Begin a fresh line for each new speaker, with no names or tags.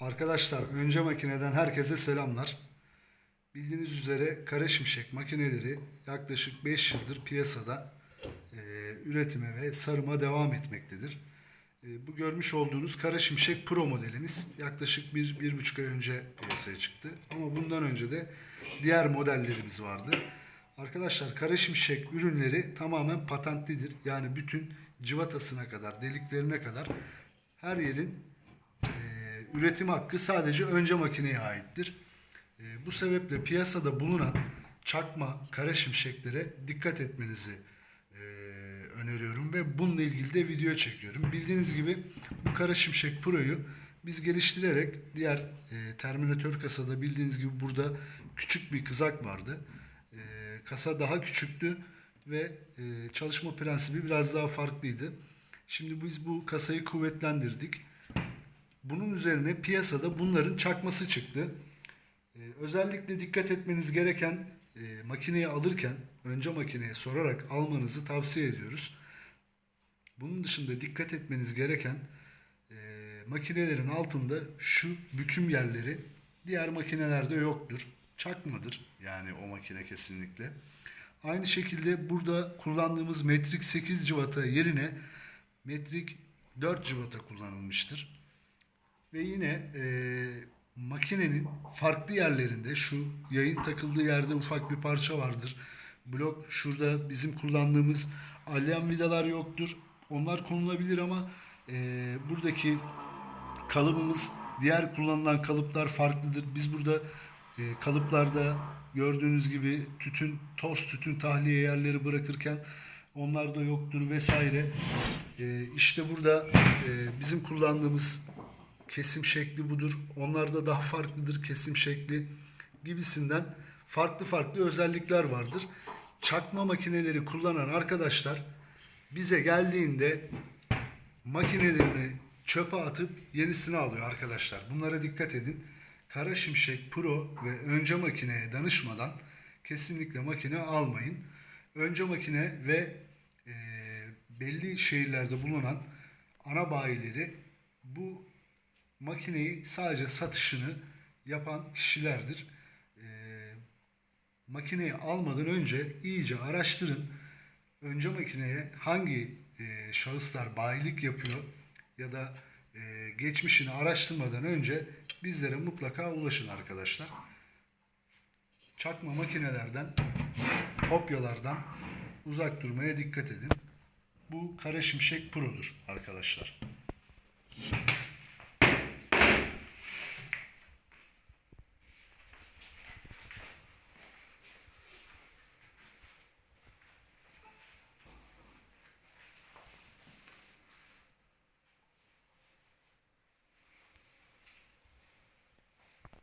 Arkadaşlar önce makineden herkese selamlar. Bildiğiniz üzere kara şimşek makineleri yaklaşık 5 yıldır piyasada e, üretime ve sarıma devam etmektedir. E, bu görmüş olduğunuz kara şimşek pro modelimiz yaklaşık 1-1,5 ay önce piyasaya çıktı. Ama bundan önce de diğer modellerimiz vardı. Arkadaşlar kara şimşek ürünleri tamamen patentlidir. Yani bütün civatasına kadar, deliklerine kadar her yerin üretim hakkı sadece önce makineye aittir. E, bu sebeple piyasada bulunan çakma kara şimşeklere dikkat etmenizi e, öneriyorum ve bununla ilgili de video çekiyorum. Bildiğiniz gibi bu kara şimşek proyu biz geliştirerek diğer e, Terminator kasada bildiğiniz gibi burada küçük bir kızak vardı. E, kasa daha küçüktü ve e, çalışma prensibi biraz daha farklıydı. Şimdi biz bu kasayı kuvvetlendirdik. Bunun üzerine piyasada bunların çakması çıktı. Ee, özellikle dikkat etmeniz gereken e, makineyi alırken önce makineye sorarak almanızı tavsiye ediyoruz. Bunun dışında dikkat etmeniz gereken e, makinelerin altında şu büküm yerleri diğer makinelerde yoktur. Çakmadır yani o makine kesinlikle. Aynı şekilde burada kullandığımız metrik 8 cıvata yerine metrik 4 cıvata kullanılmıştır. Ve yine e, makinenin farklı yerlerinde şu yayın takıldığı yerde ufak bir parça vardır. Blok şurada bizim kullandığımız alyan vidalar yoktur. Onlar konulabilir ama e, buradaki kalıbımız diğer kullanılan kalıplar farklıdır. Biz burada e, kalıplarda gördüğünüz gibi tütün, toz tütün tahliye yerleri bırakırken onlar da yoktur vesaire. E, işte burada e, bizim kullandığımız kesim şekli budur. Onlarda daha farklıdır kesim şekli gibisinden farklı farklı özellikler vardır. Çakma makineleri kullanan arkadaşlar bize geldiğinde makinelerini çöpe atıp yenisini alıyor arkadaşlar. Bunlara dikkat edin. Kara Şimşek Pro ve önce makineye danışmadan kesinlikle makine almayın. Önce makine ve e, belli şehirlerde bulunan ana bayileri bu makineyi sadece satışını yapan kişilerdir. E, makineyi almadan önce iyice araştırın. Önce makineye hangi e, şahıslar bayilik yapıyor ya da e, geçmişini araştırmadan önce bizlere mutlaka ulaşın arkadaşlar. Çakma makinelerden, kopyalardan uzak durmaya dikkat edin. Bu Kara Şimşek Pro'dur arkadaşlar.